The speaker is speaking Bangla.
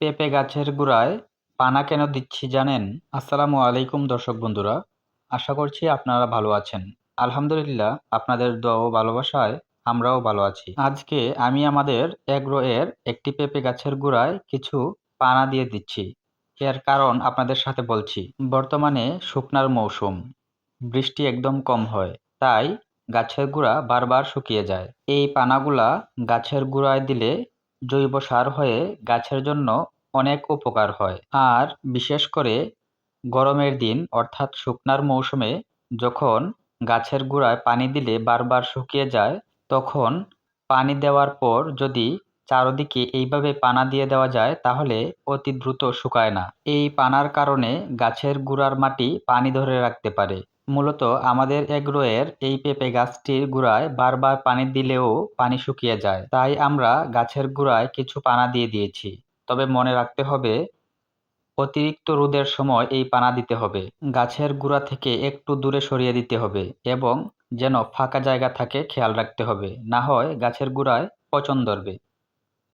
পেঁপে গাছের গোড়ায় পানা কেন দিচ্ছি জানেন? আসসালামু আলাইকুম দর্শক বন্ধুরা, আশা করছি আপনারা ভালো আছেন। আলহামদুলিল্লাহ, আপনাদের দোয়া ও ভালোবাসায় আমরাও ভালো আছি। আজকে আমি আমাদের এগ্রো এর একটি পেঁপে গাছের গোড়ায় কিছু পানা দিয়ে দিচ্ছি। এর কারণ আপনাদের সাথে বলছি, বর্তমানে শুকনার মৌসুম, বৃষ্টি একদম কম হয়, তাই গাছের গোড়া বারবার শুকিয়ে যায়। এই পানাগুলা গাছের গোড়ায় দিলে জৈব সার হয়ে গাছের জন্য অনেক উপকার হয়। আর বিশেষ করে গরমের দিন, অর্থাৎ শুকনার মৌসুমে যখন গাছের গোড়ায় পানি দিলে বারবার শুকিয়ে যায়, তখন পানি দেওয়ার পর যদি চারদিকে এইভাবে পানা দিয়ে দেওয়া যায়, তাহলে অতি দ্রুত শুকায় না। এই পানার কারণে গাছের গুড়ার মাটি পানি ধরে রাখতে পারে। মূলত আমাদের এগ্রোয়ের এই পেঁপে গাছটির গুড়ায় বারবার পানি দিলেও পানি শুকিয়ে যায়। তাই আমরা গাছের গুড়ায় কিছু পানা দিয়ে দিয়েছি। তবে মনে রাখতে হবে, অতিরিক্ত রোদের সময় এই পানা দিতে হবে। গাছের গুড়া থেকে একটু দূরে সরিয়ে দিতে হবে এবং যেন ফাঁকা জায়গা থাকে খেয়াল রাখতে হবে। না হয় গাছের গুড়ায় পচন ধরবে।